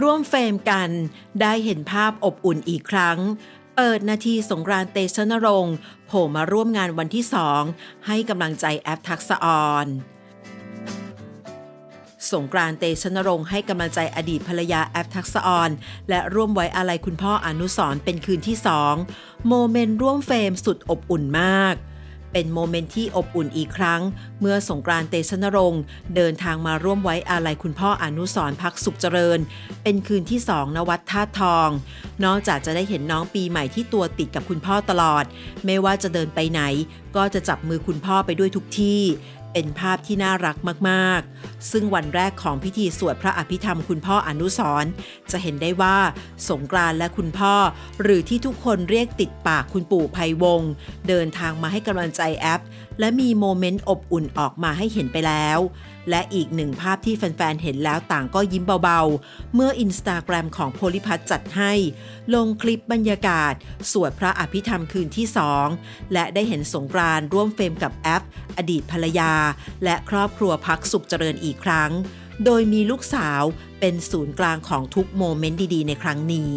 ร่วมเฟรมกันได้เห็นภาพอบอุ่นอีกครั้ง เปิดนาทีสงกรานต์เตชะนรงค์โผล่มาร่วมงานวันที่สองให้กำลังใจแอปทักษะออนสงกรานต์เตชะนรงค์ให้กำลังใจอดีตภรรยาแอปทักษะออนและร่วมไว้อาลัยคุณพ่ออนุสรเป็นคืนที่สองโมเมนต์ร่วมเฟรมสุดอบอุ่นมาก เป็นโมเมนต์ที่อบอุ่นอีกครั้ง เมื่อสงกรานต์เตชะนรงค์เดินทางมาร่วมไว้อาลัยคุณพ่ออนุสรพักสุขเจริญ เป็นคืนที่สองณวัดท่าตุทอง นอกจากจะได้เห็นน้องปีใหม่ที่ตัวติดกับคุณพ่อตลอด ไม่ว่าจะเดินไปไหน ก็จะจับมือคุณพ่อไปด้วยทุกที่ เป็นภาพที่น่ารักมากๆ ซึ่งวันแรกของพิธีสวดพระอภิธรรมคุณพ่ออนุสรณ์จะเห็นได้ว่าสงกรานและคุณพ่อ หรือที่ทุกคนเรียกติดปากคุณปู่ภัยวงศ์เดินทางมาให้กำลังใจแอป และมีโมเมนต์อบอุ่นออกมาให้เห็นไปแล้ว และอีกหนึ่งภาพที่แฟนๆ เห็นแล้วต่างก็ยิ้มเบาๆ เมื่ออินสตาแกรมของโพลิพัทจัดให้ ลงคลิปบรรยากาศ สวดพระอภิธรรมคืนที่สองและได้เห็นสงกรานต์ร่วมเฟรมกับแอปอดีตภรรยา และครอบครัวพักสุขเจริญอีกครั้ง โดยมีลูกสาวเป็นศูนย์กลางของทุกโมเมนต์ดีๆ ในครั้งนี้